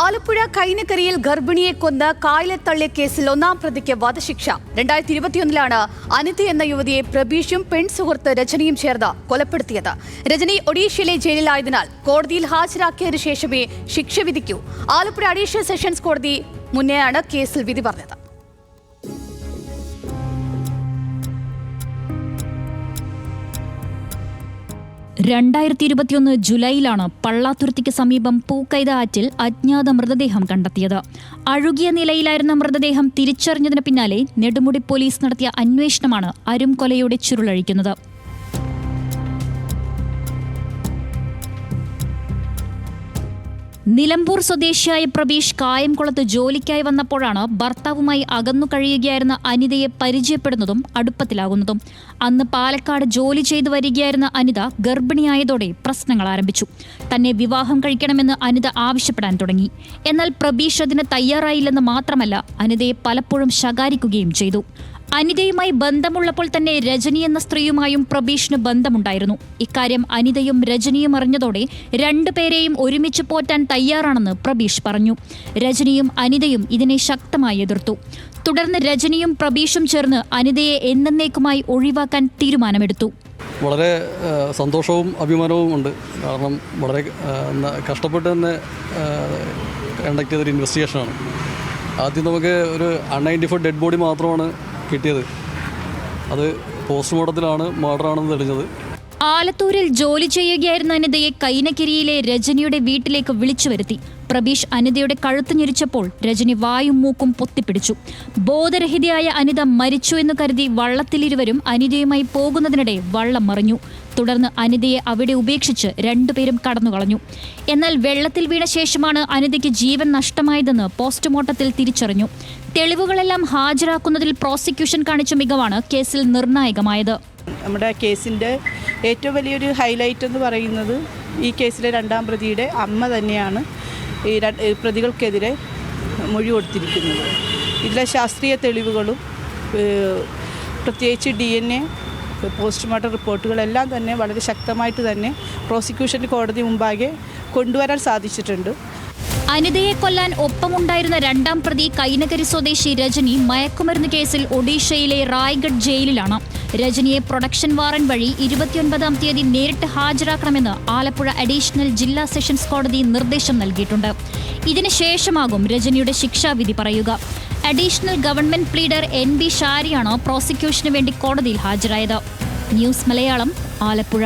ആലപ്പുഴ കൈനക്കരയിൽ ഗർഭിണിയെ കൊന്ന് കായലെത്തള്ളിയ കേസിൽ ഒന്നാം പ്രതിക്ക് വധശിക്ഷ. രണ്ടായിരത്തി ഇരുപത്തിയൊന്നിലാണ് അനിത എന്ന യുവതിയെ പ്രബീഷും പെൺസുഹൃത്ത് രജനിയും ചേർന്ന് കൊലപ്പെടുത്തിയത്. രജനി ഒഡീഷയിലെ ജയിലിലായതിനാൽ കോടതിയിൽ ഹാജരാക്കിയതിനു ശേഷമേ ശിക്ഷ വിധിക്കൂ. ആലപ്പുഴ അഡീഷണൽ സെഷൻസ് കോടതി മുന്നേയാണ് കേസിൽ വിധി പറഞ്ഞത്. രണ്ടായിരത്തി ഇരുപത്തിയൊന്ന് ജൂലൈയിലാണ് പള്ളാത്തുരുത്തിക്ക് സമീപം പൂക്കൈത ആറ്റിൽ അജ്ഞാത മൃതദേഹം കണ്ടെത്തിയത്. അഴുകിയ നിലയിലായിരുന്ന മൃതദേഹം തിരിച്ചറിഞ്ഞതിന് പിന്നാലെ നെടുമുടി പോലീസ് നടത്തിയ അന്വേഷണമാണ് അരുംകൊലയുടെ ചുരുളഴിക്കുന്നത്. നിലമ്പൂർ സ്വദേശിയായ പ്രവീഷ് കായംകുളത്ത് ജോലിക്കായി വന്നപ്പോഴാണ് ഭർത്താവുമായി അകന്നു കഴിയുകയായിരുന്ന അനിതയെ പരിചയപ്പെടുന്നതും അടുപ്പത്തിലാകുന്നതും. അന്ന് പാലക്കാട് ജോലി ചെയ്തു വരികയായിരുന്ന അനിത ഗർഭിണിയായതോടെ പ്രശ്നങ്ങൾ ആരംഭിച്ചു. തന്നെ വിവാഹം കഴിക്കണമെന്ന് അനിത ആവശ്യപ്പെടാൻ തുടങ്ങി. എന്നാൽ പ്രബീഷ് അതിന് തയ്യാറായില്ലെന്ന് മാത്രമല്ല അനിതയെ പലപ്പോഴും ശകാരിക്കുകയും ചെയ്തു. അനിതയുമായി ബന്ധമുള്ളപ്പോൾ തന്നെ രജനി എന്ന സ്ത്രീയുമായും പ്രബീഷിന് ബന്ധമുണ്ടായിരുന്നു. ഇക്കാര്യം അനിതയും രജനിയും അറിഞ്ഞതോടെ രണ്ടുപേരെയും ഒരുമിച്ച് പോറ്റാൻ തയ്യാറാണെന്ന് പ്രബീഷ് പറഞ്ഞു. രജനിയും അനിതയും ഇതിനെ ശക്തമായി എതിർത്തു. തുടർന്ന് രജനിയും പ്രബീഷും ചേർന്ന് അനിതയെ എന്നേക്കുമായി ഒഴിവാക്കാൻ തീരുമാനമെടുത്തു. വളരെ സന്തോഷവും അഭിമാനവും ഉണ്ട്. കാരണം വളരെ കഷ്ടപ്പെട്ട് തന്നെ കണ്ടക്ട് ചെയ്തൊരു ഇൻവെസ്റ്റിഗേഷനാണ് ആദ്യം നമുക്ക് ഒരു അൺഐഡന്റിഫൈഡ് ഡെഡ് ബോഡി മാത്രമാണ് കിട്ടിയത്. അത് പോസ്റ്റ്മോർട്ടത്തിലാണ് മർഡറാണെന്ന് തെളിഞ്ഞത്. ആലത്തൂരിൽ ജോലി ചെയ്യുകയായിരുന്ന അനിതയെ കൈനക്കിരിയിലെ രജനിയുടെ വീട്ടിലേക്ക് വിളിച്ചു വരുത്തി. പ്രബീഷ് അനിതയുടെ കഴുത്ത് ഞെരിച്ചപ്പോൾ രജനി വായും മൂക്കും പൊത്തിപ്പിടിച്ചു. ബോധരഹിതയായ അനിത മരിച്ചു എന്ന് കരുതി വള്ളത്തിലിരുവരും അനിതയുമായി പോകുന്നതിനിടെ വള്ളം മറിഞ്ഞു. തുടർന്ന് അനിതയെ അവിടെ ഉപേക്ഷിച്ച് രണ്ടുപേരും കടന്നുകളഞ്ഞു. എന്നാൽ വെള്ളത്തിൽ വീണ ശേഷമാണ് അനിതയ്ക്ക് ജീവൻ നഷ്ടമായതെന്ന് പോസ്റ്റ്മോർട്ടത്തിൽ തിരിച്ചറിഞ്ഞു. തെളിവുകളെല്ലാം ഹാജരാക്കുന്നതിൽ പ്രോസിക്യൂഷൻ കാണിച്ച മികവാണ് കേസിൽ നിർണായകമായത്. നമ്മുടെ കേസിന്റെ ഏറ്റവും വലിയൊരു ഹൈലൈറ്റ് എന്ന് പറയുന്നത് ഈ കേസിലെ രണ്ടാം പ്രതിയുടെ അമ്മ തന്നെയാണ് ഈ പ്രതികൾക്കെതിരെ മൊഴി കൊടുത്തിരിക്കുന്നത്. ഇതിലെ ശാസ്ത്രീയ തെളിവുകളും പ്രത്യേകിച്ച് ഡി എൻ എ പോസ്റ്റ്മോർട്ടം റിപ്പോർട്ടുകളെല്ലാം തന്നെ വളരെ ശക്തമായിട്ട് തന്നെ പ്രോസിക്യൂഷൻ കോടതി മുമ്പാകെ കൊണ്ടുവരാൻ സാധിച്ചിട്ടുണ്ട്. അനിതയെ കൊല്ലാൻ ഒപ്പമുണ്ടായിരുന്ന രണ്ടാം പ്രതി കൈനകരി സ്വദേശി രജനി മയക്കുമരുന്ന് കേസിൽ ഒഡീഷയിലെ റായ്ഗഡ് ജയിലിലാണ്. രജനിയെ പ്രൊഡക്ഷൻ വാറന്റ് വഴി ഇരുപത്തിയൊൻപതാം തീയതി നേരിട്ട് ഹാജരാക്കണമെന്ന് ആലപ്പുഴ അഡീഷണൽ ജില്ലാ സെഷൻസ് കോടതി നിർദ്ദേശം നൽകിയിട്ടുണ്ട്. ഇതിനുശേഷമാകും രജനിയുടെ ശിക്ഷാവിധി പറയുക. Additional government pleader N B ഷാരിയാണ് പ്രോസിക്യൂഷന് വേണ്ടി കോടതിയിൽ ഹാജരായത്? ന്യൂസ് മലയാളം ആലപ്പുഴ.